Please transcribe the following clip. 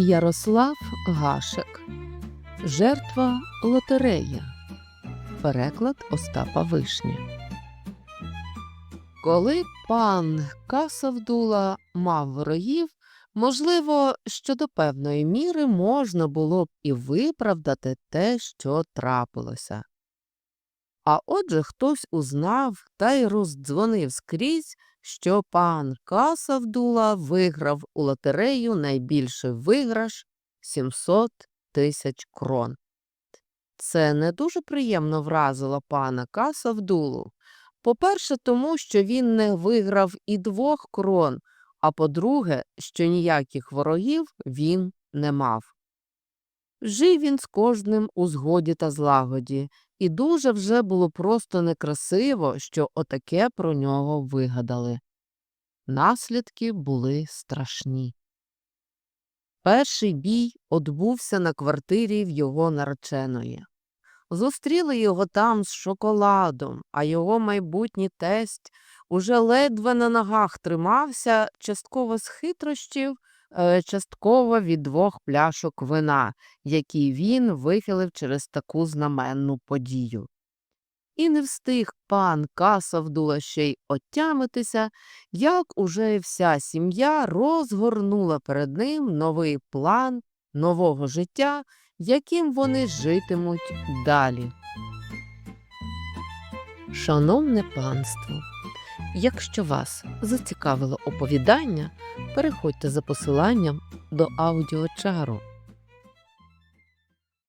Ярослав Гашек. Жертва лотерея. Переклад Остапа Вишні. Коли пан Касавдула мав ворогів, можливо, що до певної міри можна було б і виправдати те, що трапилося. А отже хтось узнав та й роздзвонив скрізь, що пан Касавдула виграв у лотерею найбільший виграш 700 тисяч крон. Це не дуже приємно вразило пана Касавдулу. По-перше, тому що він не виграв і двох крон, а по-друге, що ніяких ворогів він не мав. Жив він з кожним у згоді та злагоді, і дуже вже було просто некрасиво, що отаке про нього вигадали. Наслідки були страшні. Перший бій odбувся на квартирі в його нареченої. Зустріли його там з шоколадом, а його майбутній тесть уже ледве на ногах тримався, частково з хитрощів, частково від двох пляшок вина, які він вихилив через таку знаменну подію. І не встиг пан Касавдула ще й отямитися, як уже вся сім'я розгорнула перед ним новий план нового життя, яким вони житимуть далі. Шановне панство, якщо вас зацікавило оповідання, переходьте за посиланням до аудіочару.